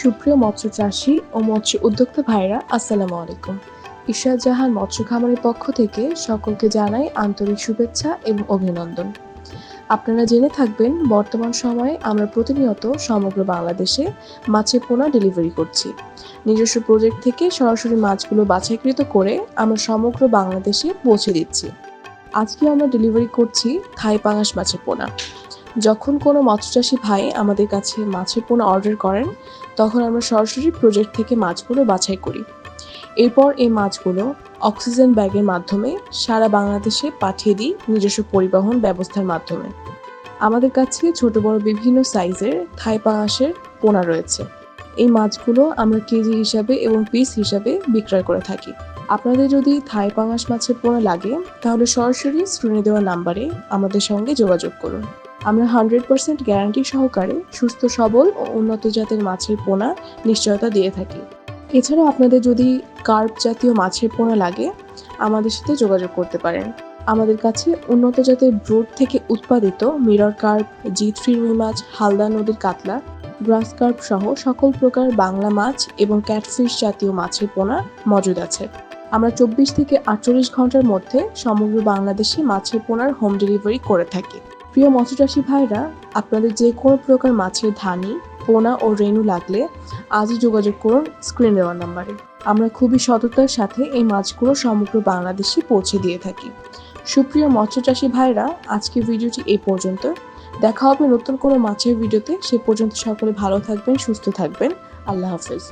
সুপ্রিয় মৎস্য চাষী ও মৎস্য উদ্যোক্তা ভাইরা, আসসালামু আলাইকুম। ইশরাত জাহান মৎস্য খামারের পক্ষ থেকে সকলকে জানাই আন্তরিক শুভেচ্ছা এবং অভিনন্দন। আপনারা জেনে থাকবেন, বর্তমান সময়ে আমরা প্রতিনিয়ত সমগ্র বাংলাদেশে মাছের পোনা ডেলিভারি করছি। নিজস্ব প্রজেক্ট থেকে সরাসরি মাছগুলো বাছাইকৃত করে আমরা সমগ্র বাংলাদেশে পৌঁছে দিচ্ছি। আজকে আমরা ডেলিভারি করছি থাই পাঙাশ মাছের পোনা। যখন কোনো মৎস্যচাষী ভাই আমাদের কাছে মাছের পোনা অর্ডার করেন, তখন আমরা সরাসরি প্রজেক্ট থেকে মাছগুলো বাছাই করি। এরপর এই মাছগুলো অক্সিজেন ব্যাগের মাধ্যমে সারা বাংলাদেশে পাঠিয়ে দিই নিজস্ব পরিবহন ব্যবস্থার মাধ্যমে। আমাদের কাছে ছোট বড় বিভিন্ন সাইজের থাই পাঙাশের পোনা রয়েছে। এই মাছগুলো আমরা কেজি হিসাবে এবং পিস হিসাবে বিক্রয় করে থাকি। আপনাদের যদি থাই পাঙাশ মাছের পোনা লাগে, তাহলে সরাসরি স্ক্রিনে দেওয়া নাম্বারে আমাদের সঙ্গে যোগাযোগ করুন। আমরা হান্ড্রেড পার্সেন্ট গ্যারান্টি সহকারে সুস্থ, সবল ও উন্নত জাতের মাছের পোনা নিশ্চয়তা দিয়ে থাকি। এছাড়া আপনাদের যদি কার্প জাতীয় মাছের পোনা লাগে, আমাদের সাথে যোগাযোগ করতে পারেন। আমাদের কাছে উন্নত জাতের ব্রুড থেকে উৎপাদিত মিরর কার্প, জি থ্রি রুই মাছ, হালদা নদীর কাতলা, গ্রাস কার্প সহ সকল প্রকার বাংলা মাছ এবং ক্যাটফিশ জাতীয় মাছের পোনা মজুদ আছে। আমরা চব্বিশ থেকে আটচল্লিশ ঘণ্টার মধ্যে সমগ্র বাংলাদেশে মাছের পোনার হোম ডেলিভারি করে থাকি। প্রিয় মৎস্যচাষী ভাইরা, আপনাদের যে কোনো প্রকার মাছের ধানি, পোনা ও রেণু লাগলে আজই যোগাযোগ করুন স্ক্রিন দেওয়ার নাম্বারে। আমরা খুবই সততার সাথে এই মাছগুলো সমগ্র বাংলাদেশে পৌঁছে দিয়ে থাকি। সুপ্রিয় মৎস্যচাষী ভাইরা আজকের ভিডিওটি এই পর্যন্ত। দেখা হবে নতুন কোনো মাছের ভিডিওতে। সে পর্যন্ত সকলে ভালো থাকবেন, সুস্থ থাকবেন। আল্লাহ হাফেজ।